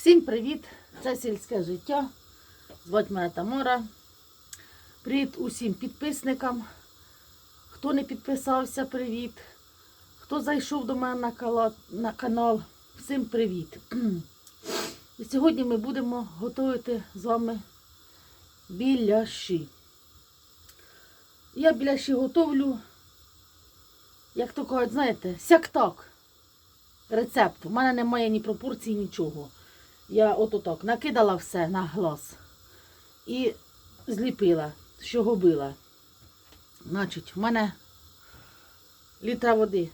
Всім привіт! Це сільське життя. Звать мене Тамара. Привіт усім підписникам. Хто не підписався, привіт. Хто зайшов до мене на, на канал, всім привіт. І сьогодні ми будемо готувати з вами біляші. Я біляші готовлю, як то кажуть, знаєте, сяк-так. Рецепт. У мене немає ні пропорцій, нічого. Я ото так накидала все на глаз і зліпила, що губила. Значить, в мене літра води.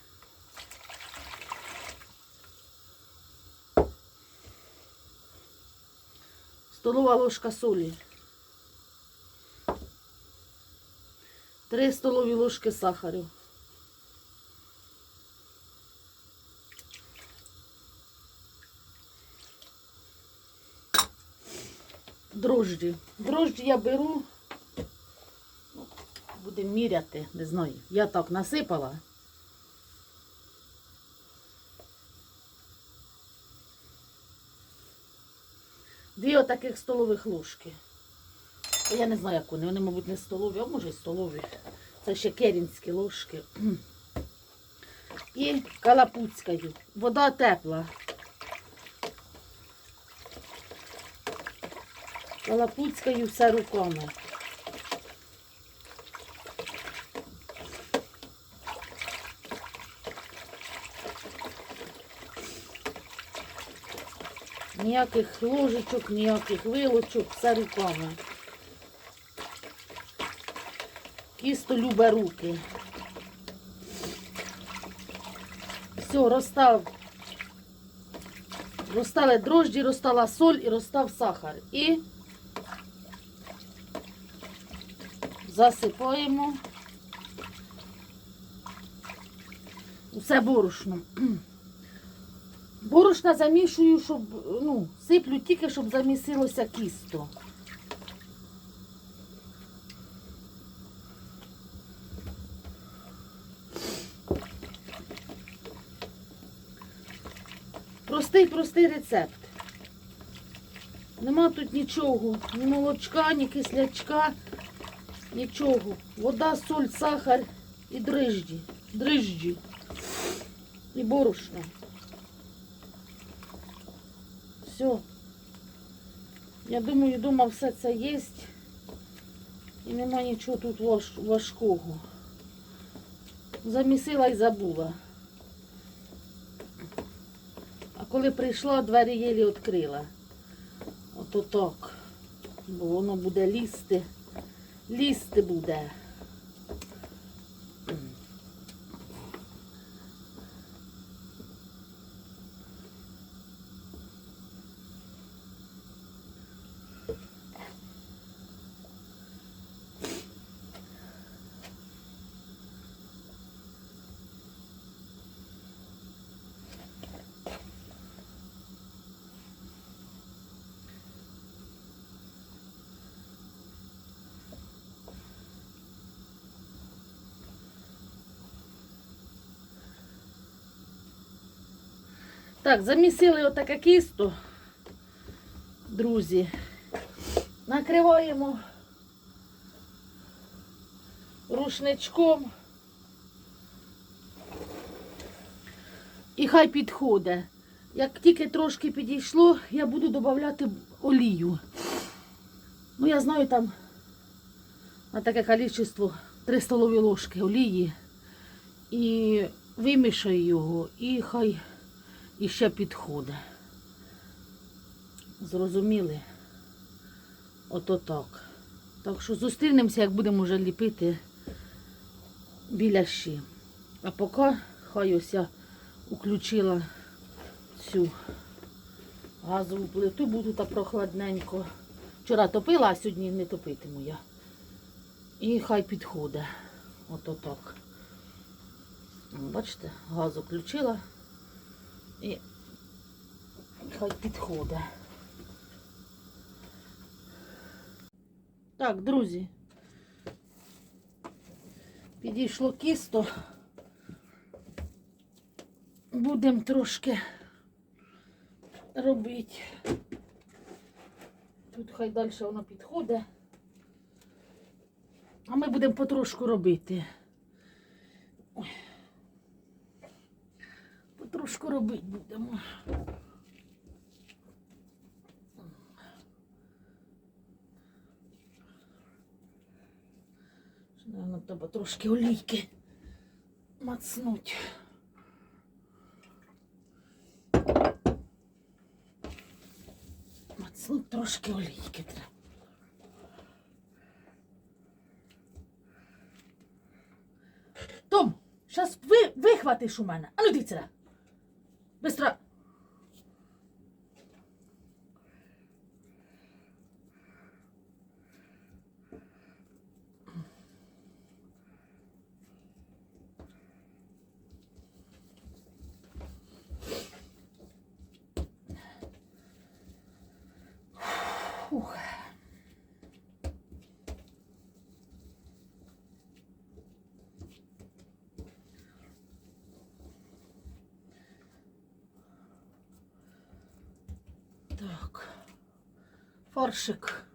Столова ложка солі. Три столові ложки сахару. Дрожджі. Дрожджі я беру, ну, будемо міряти, не знаю. Я так насипала. Дві отаких столових ложки. Я не знаю, як вони. Вони, мабуть, не столові, а може і столові. Це ще керінські ложки. І калапуцькою. Вода тепла. Калапуцькою все руками. Ніяких ложечок, ніяких вилочок, все руками. Кісто любе руки. Все, розстав. Розстали дрожджі, розстала соль і розстав сахар. І засипаємо усе борошном. Борошна замішую, щоб, ну, сиплю тільки, щоб замісилося кісто. Простий, простий рецепт. Нема тут нічого, ні молочка, ні кислячка, нічого. Вода, соль, сахар і дрижджі. Дрижджі. І борошно. Все. Я думаю, вдома все це є. І нема нічого тут важ- важкого. Замісила і забула. А коли прийшла, двері єлі відкрила. Ото так. Бо воно буде лізти. Лізти буде. М. Так, замісили отаке кісто, друзі. Накриваємо рушничком. І хай підходить. Як тільки трошки підійшло, я буду додавати олію. Ну, я знаю там на таке кількість 3 столові ложки олії. І вимішаю його, і хай і ще підходить. Зрозуміли? Ото так. Так що зустрінемося, як будемо вже ліпити біляші. А поки хай ось я включила цю газову плиту, буду так прохладненько. Вчора топила, а сьогодні не топитиму я. І хай підходить. Ото так. Бачите, газ включила. І хай підходить. Так, друзі. Підійшло кісто. Будемо трошки робити. Тут хай далі воно підходить. А ми будемо потрошку робити. Потрошку робити будемо. Ще, Наверно, треба трошки олійки мацнуть. Мацнуть трошки олійки треба. Том, зараз ви, вихватиш у мене. А ну сюди. Быстро. Фух. Так. Фаршик.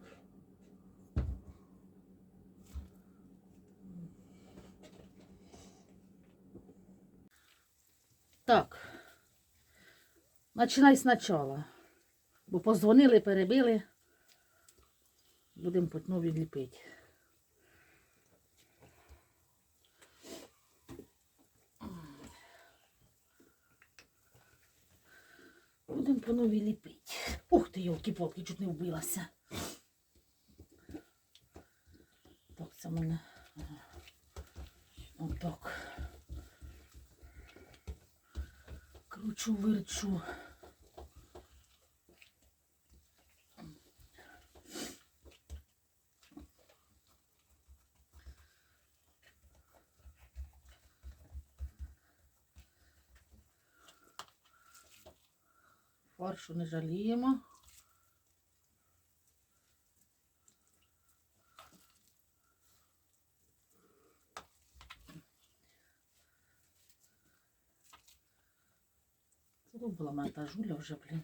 Так. Починай спочатку. Бо позвонили, перебили. Будемо по нові ліпити. Будемо по нові ліпити. Ух ти, йолки-полки, чуть не вбилася. Так, це в мене. Отак. Кручу, верчу. Фаршу не жаліємо. Зробила мене та жуля вже, блін.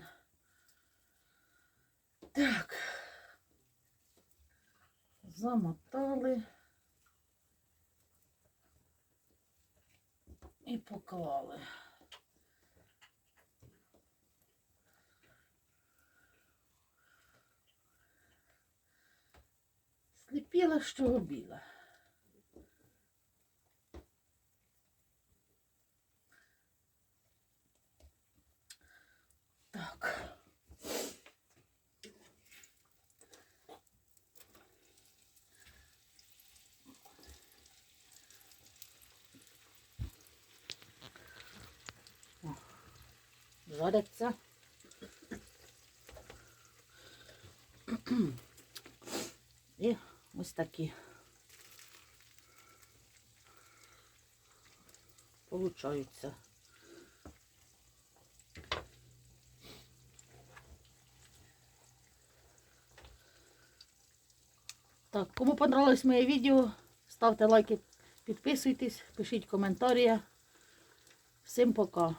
Так. Замотали. І поклали. Сліпіла, що робила. Так. О, Жаряться. І ось такі. Получаються. Так, кому понравилось моє відео, ставте лайки, підписуйтесь, пишіть коментарі. Всім пока.